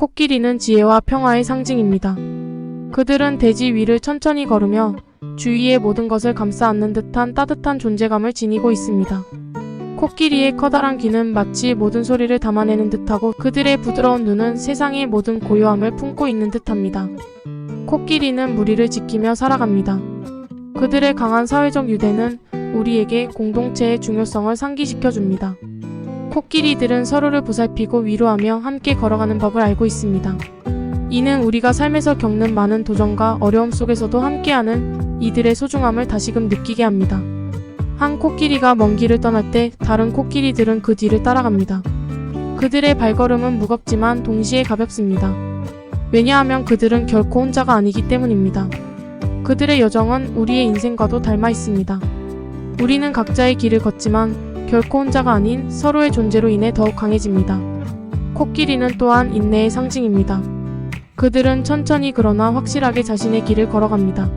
코끼리는 지혜와 평화의 상징입니다. 그들은 대지 위를 천천히 걸으며 주위의 모든 것을 감싸 안는 듯한 따뜻한 존재감을 지니고 있습니다. 코끼리의 커다란 귀는 마치 모든 소리를 담아내는 듯하고 그들의 부드러운 눈은 세상의 모든 고요함을 품고 있는 듯합니다. 코끼리는 무리를 지키며 살아갑니다. 그들의 강한 사회적 유대는 우리에게 공동체의 중요성을 상기시켜 줍니다. 코끼리들은 서로를 보살피고 위로하며 함께 걸어가는 법을 알고 있습니다. 이는 우리가 삶에서 겪는 많은 도전과 어려움 속에서도 함께하는 이들의 소중함을 다시금 느끼게 합니다. 한 코끼리가 먼 길을 떠날 때 다른 코끼리들은 그 뒤를 따라갑니다. 그들의 발걸음은 무겁지만 동시에 가볍습니다. 왜냐하면 그들은 결코 혼자가 아니기 때문입니다. 그들의 여정은 우리의 인생과도 닮아 있습니다. 우리는 각자의 길을 걷지만 결코 혼자가 아닌 서로의 존재로 인해 더욱 강해집니다. 코끼리는 또한 인내의 상징입니다. 그들은 천천히 그러나 확실하게 자신의 길을 걸어갑니다.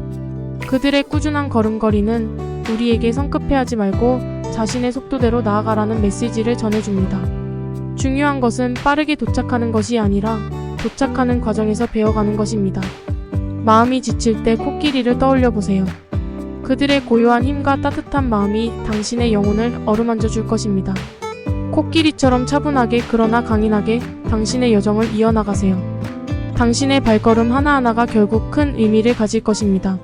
그들의 꾸준한 걸음걸이는 우리에게 성급해하지 말고 자신의 속도대로 나아가라는 메시지를 전해줍니다. 중요한 것은 빠르게 도착하는 것이 아니라 도착하는 과정에서 배워가는 것입니다. 마음이 지칠 때 코끼리를 떠올려 보세요. 그들의 고요한 힘과 따뜻한 마음이 당신의 영혼을 어루만져 줄 것입니다. 코끼리처럼 차분하게 그러나 강인하게 당신의 여정을 이어나가세요. 당신의 발걸음 하나하나가 결국 큰 의미를 가질 것입니다.